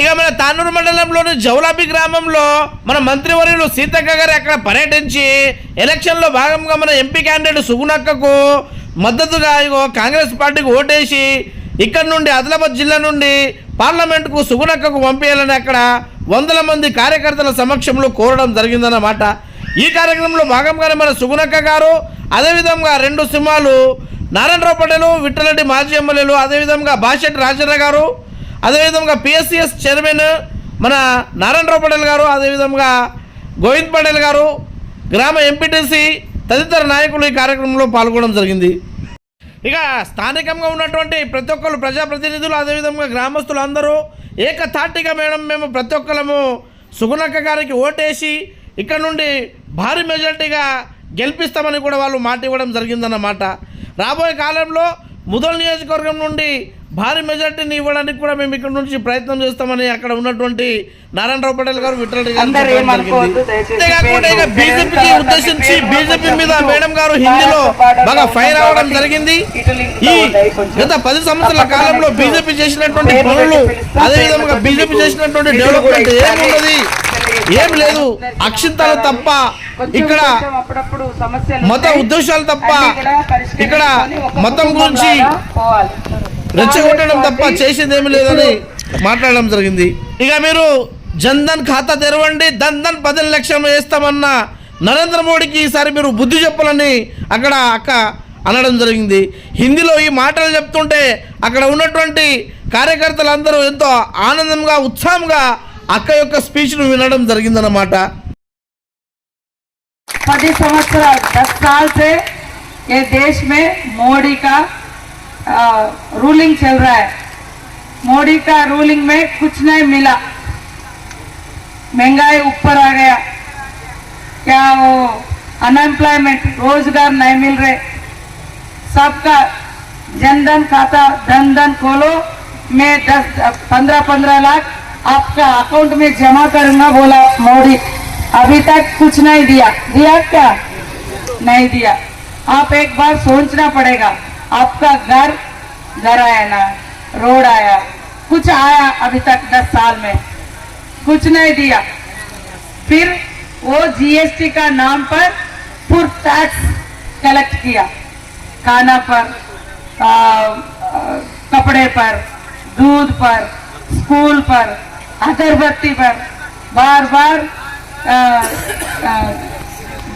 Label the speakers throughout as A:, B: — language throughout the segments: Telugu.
A: ఇక మన తానూరు మండలంలోని జౌలాబి గ్రామంలో మన మంత్రివర్యులు సీతక్క గారు అక్కడ పర్యటించి ఎలక్షన్లో భాగంగా మన ఎంపీ క్యాండిడేట్ సుగుణక్కకు మద్దతుగా ఇగో కాంగ్రెస్ పార్టీకి ఓటేసి ఇక్కడ నుండి ఆదిలాబాద్ జిల్లా నుండి పార్లమెంటుకు సుగుణక్కకు పంపించాలని అక్కడ వందల మంది కార్యకర్తల సమక్షంలో కోరడం జరిగిందన్నమాట. ఈ కార్యక్రమంలో భాగంగానే మన సుగుణక్క గారు అదేవిధంగా రెండు సింహాలు నారాయణరావు పటేలు విట్టలరెడ్డి మాజీ ఎమ్మెల్యేలు అదేవిధంగా బాషెట్టి రాజన్న గారు అదేవిధంగా పిఎస్సిఎస్ చైర్మన్ మన నారాయణరావు పటేల్ గారు అదేవిధంగా గోవింద్ పటేల్ గారు గ్రామ ఎంపీటీసీ తదితర నాయకులు ఈ కార్యక్రమంలో పాల్గొనడం జరిగింది. ఇక స్థానికంగా ఉన్నటువంటి ప్రతి ఒక్కరు ప్రజాప్రతినిధులు అదేవిధంగా గ్రామస్తులు అందరూ ఏకతాటిగా మేడం మేము ప్రతి ఒక్కరము సుగుణక్క గారికి ఓటేసి ఇక్కడ నుండి భారీ మెజార్టీగా గెలిపిస్తామని కూడా వాళ్ళు మాట ఇవ్వడం జరిగిందన్నమాట. రాబోయే కాలంలో ముదల్ నియోజకవర్గం నుండి భారీ మెజార్టీని ఇవ్వడానికి కూడా మేము ఇక్కడ నుంచి ప్రయత్నం చేస్తామని అక్కడ ఉన్నటువంటి నారాయణరావు పటేల్ గారు అంతేకాకుండా ఇక బీజేపీకి ఉద్దేశించి బీజేపీ మీద మేడం గారు హిందీలో బాగా ఫైర్ అవడం జరిగింది ఈ. గత పది సంవత్సరాల కాలంలో బీజేపీ చేసినటువంటి పనులు అదేవిధంగా బీజేపీ చేసినటువంటి డెవలప్మెంట్ ఏమున్నది. ఏం లేదు అక్షింతలు తప్ప ఇక్కడ మత ఉద్దేశాలు తప్ప ఇక్కడ మతం గురించి రెచ్చగొట్టడం తప్ప చేసేది ఏమి లేదని మాట్లాడడం జరిగింది. ఇక మీరు జన్ధన్ ఖాతా తెరవండి ధన్ ధన్ పది లక్షలు వేస్తామన్న నరేంద్ర మోడీకి ఈసారి మీరు బుద్ధి చెప్పాలని అక్కడ అక్క అనడం జరిగింది. హిందీలో ఈ మాటలు చెప్తుంటే అక్కడ ఉన్నటువంటి కార్యకర్తలందరూ ఎంతో ఆనందంగా ఉత్సాహంగా అక్క యొక్క స్పీచ్ను వినడం జరిగిందన్నమాట
B: पदी संवत्सराल दस साल से ये देश में मोदी का आ, रूलिंग चल रहा है मोदी का रूलिंग में कुछ नहीं मिला महंगाई ऊपर आ गया क्या वो अनएम्प्लॉयमेंट रोजगार नहीं मिल रहे सबका जनधन खाता धन धन खोलो मैं दस पंद्रह पंद्रह लाख आपका अकाउंट में जमा करूँगा बोला मोदी। अभी तक कुछ नहीं दिया। दिया क्या? नहीं दिया। आप एक बार सोचना पड़ेगा। आपका घर घर आया ना रोड आया। कुछ आया अभी तक दस साल में। कुछ नहीं दिया। फिर वो जीएसटी का नाम पर पूर टैक्स कलेक्ट किया। खाना पर आ, आ, कपड़े पर दूध पर स्कूल पर। अगरबत्ती पर बार बार आ, आ,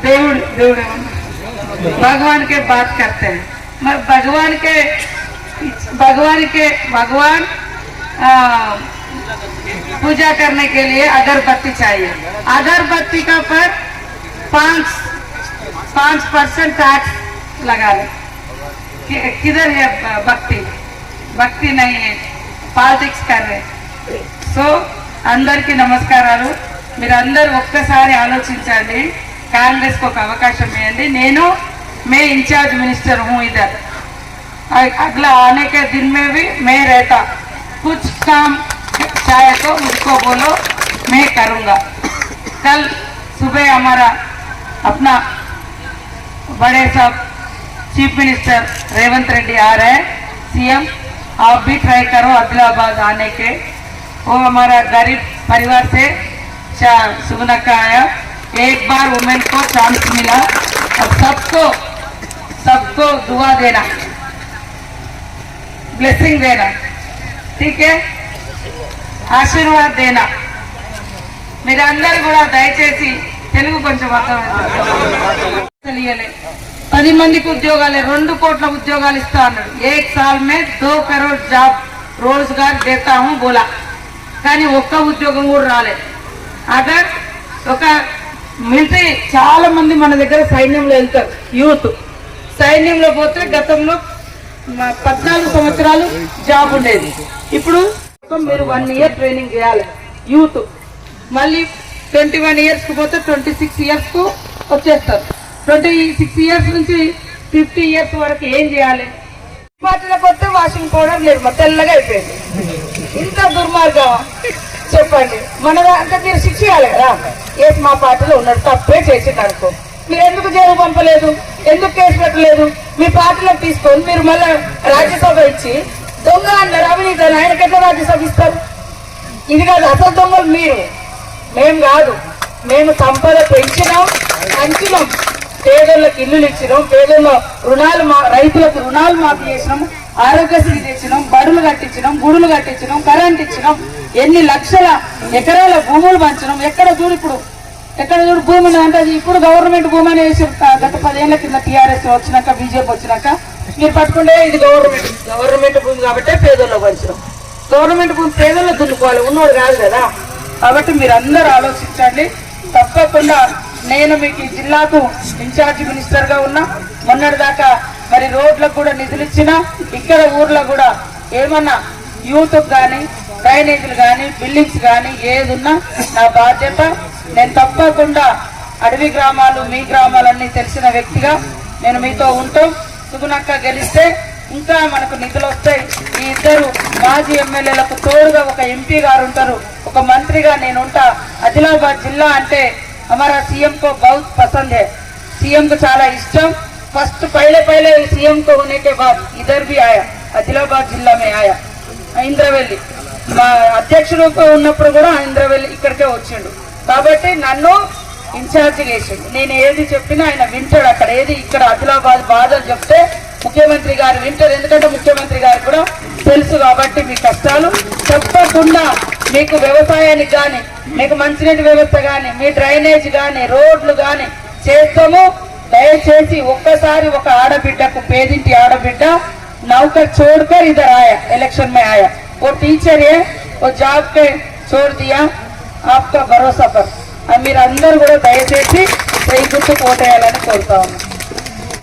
B: देवड़ देवड़ भगवान के बात करते हैं मैं भगवान के भगवान के भगवान आ, पूजा करने के लिए अगरबत्ती चाहिए अगरबत्ती का पर पाँच पाँच परसेंट टैक्स लगा ले कि- किधर है ब- भक्ति भक्ति नहीं है పాలిటిక్స్ కర్రే సో అందరికీ నమస్కారాలు మీరందరూ ఒక్కసారి ఆలోచించండి కాంగ్రెస్కి ఒక అవకాశం ఇవ్వండి నేను మే इंचार्ज मिनिस्टर हूँ इधर अ- अगला आने के दिन में भी मैं रहता कुछ काम चाहे तो मुझको बोलो मैं करूँगा कल सुबह हमारा अपना बड़े साहब चीफ मिनिस्टर रेवंत रेड्डी आ रहे हैं सीएम आप भी ट्राई करो आदिलाबाद आने के वो हमारा गरीब परिवार से चा- सुगना का आया एक बार वुमेन को चांस मिला और सबको सबको दुआ देना ब्लेसिंग देना ठीक है ఆశీర్వాద్ దేనా మీరందరూ కూడా దయచేసి తెలుగు కొంచెం అర్థం తెలియలే పది మందికి ఉద్యోగాలే రెండు కోట్ల ఉద్యోగాలు ఇస్తా అన్నాడు ఏక్ సాల్ మే దో కరోడ్ జాబ్ రోజ్గార్ దేతా హూ బోలా కానీ ఒక్క ఉద్యోగం కూడా రాలేదు. అక్కడ ఒక మిలిటరీ చాలా మంది మన దగ్గర సైన్యంలో వెళ్తారు యూత్. సైన్యంలో పోతే గతంలో పద్నాలుగు సంవత్సరాలు జాబ్ ఉండేది. ఇప్పుడు మీరు వన్ ఇయర్ ట్రైనింగ్ చేయాలి. యూత్. మళ్ళీ ట్వంటీ వన్ ఇయర్స్కు పోతే ట్వంటీ సిక్స్ ఇయర్స్కు వచ్చేస్తారు. ట్వంటీ సిక్స్ ఇయర్స్ నుంచి ఫిఫ్టీ ఇయర్స్ వరకు ఏం చేయాలి? పార్టీలో పోతే వాషింగ్ పౌడర్ లేదు తెల్లగా అయిపోయింది. ఇంత దుర్మార్గం? చెప్పండి. మన అంటే మీరు శిక్ష కదా? ఏసి మా పార్టీలో ఉన్నాడు తప్పే చేసింది అనుకో. మీరు ఎందుకు జైలు పంపలేదు? ఎందుకు కేసు పెట్టలేదు? మీ పార్టీలో తీసుకొని మీరు మళ్ళీ రాజ్యసభ ఇచ్చి దొంగ అన్నారు అవినీతి అని ఆయనకి ఎట్లా రాజ్యసభ ఇస్తారు? ఇది కాదు అసలు దొంగలు మీరు. మేము కాదు. మేము సంపద పెంచినాం పంచినాం. పేదలకు ఇల్లులు ఇచ్చినాం పేదల్లో రుణాలు మా రైతులకు రుణాలు మాఫీ చేసినాం ఆరోగ్యశ్రీ తెచ్చినాం బడులు కట్టించినాం గుడులు కట్టించినాం కరెంట్ ఇచ్చినాం ఎన్ని లక్షల ఎకరాల భూములు పంచినాం ఎక్కడ చూడు ఇప్పుడు? ఎక్కడ చూడు భూమి అంటే ఇప్పుడు గవర్నమెంట్ భూమి అని వేసి గత పదేళ్ళ కింద టీఆర్ఎస్ వచ్చినాక బీజేపీ వచ్చినాక. మీరు పట్టుకుంటే ఇది గవర్నమెంట్ గవర్నమెంట్ భూమి కాబట్టి పేదల్లో పంచినాం. గవర్నమెంట్ భూమి పేదల్లో దున్నుకోవాలి ఉన్నోడు కాదు కదా. కాబట్టి మీరు అందరూ ఆలోచించండి. తప్పకుండా నేను మీకు ఈ జిల్లాకు ఇన్ఛార్జ్ మినిస్టర్గా ఉన్నా మొన్నటి దాకా మరి రోడ్లకు కూడా నిధులు ఇచ్చిన ఇక్కడ ఊర్లో కూడా ఏమన్నా యూత్ కానీ డ్రైనేజీలు కానీ బిల్డింగ్స్ కానీ ఏది ఉన్నా నా బాధ్యత. నేను తప్పకుండా అడవి గ్రామాలు మీ గ్రామాలన్నీ తెలిసిన వ్యక్తిగా నేను మీతో ఉంటూ సుగుణక్క గెలిస్తే ఇంకా మనకు నిధులు వస్తాయి. ఈ ఇద్దరు మాజీ ఎమ్మెల్యేలకు తోడుగా ఒక ఎంపీ గారు ఉంటారు. ఒక మంత్రిగా నేను ఉంటా. ఆదిలాబాద్ జిల్లా అంటే हमारा सीएम को बहुत पसंद है सीएम को చాలా ఇష్టం ఫస్ట్ पहले पहले सीएम को होने के बाद इधर भी आया आदिलाबाद जिला में आया ఇంద్రవెల్లి మా అధ్యక్షుడు ఉన్నప్పుడు కూడా ఇంద్రవెల్లి ఇక్కడికే వచ్చిండు కాబట్టి నన్ను ఇన్ఛార్జ్ చేసిండు నేను ఏది చెప్పినా ఆయన వింటాడు అక్కడ ఏది ఇక్కడ ఆదిలాబాద్ బాధలు చెప్తే ముఖ్యమంత్రి గారు వింటారు ఎందుకంటే ముఖ్యమంత్రి గారు కూడా తెలుసు కాబట్టి మీ కష్టాలు తప్పకుండా మీకు వ్యవసాయానికి కానీ మీకు మంచినీటి వ్యవస్థ కానీ మీ డ్రైనేజ్ కానీ రోడ్లు కానీ చేస్తాము దయచేసి ఒక్కసారి ఒక ఆడబిడ్డకు పేదింటి ఆడబిడ్డ नौकर छोड़कर इधर आया इलेक्शन में आया वो टीचर है वो जॉब पे छोड़ दिया आपका भरोसा पर ఆ మీరందరూ కూడా దయచేసి ఈ గుర్తు కోటేయాలని కోరుతా ఉన్నాను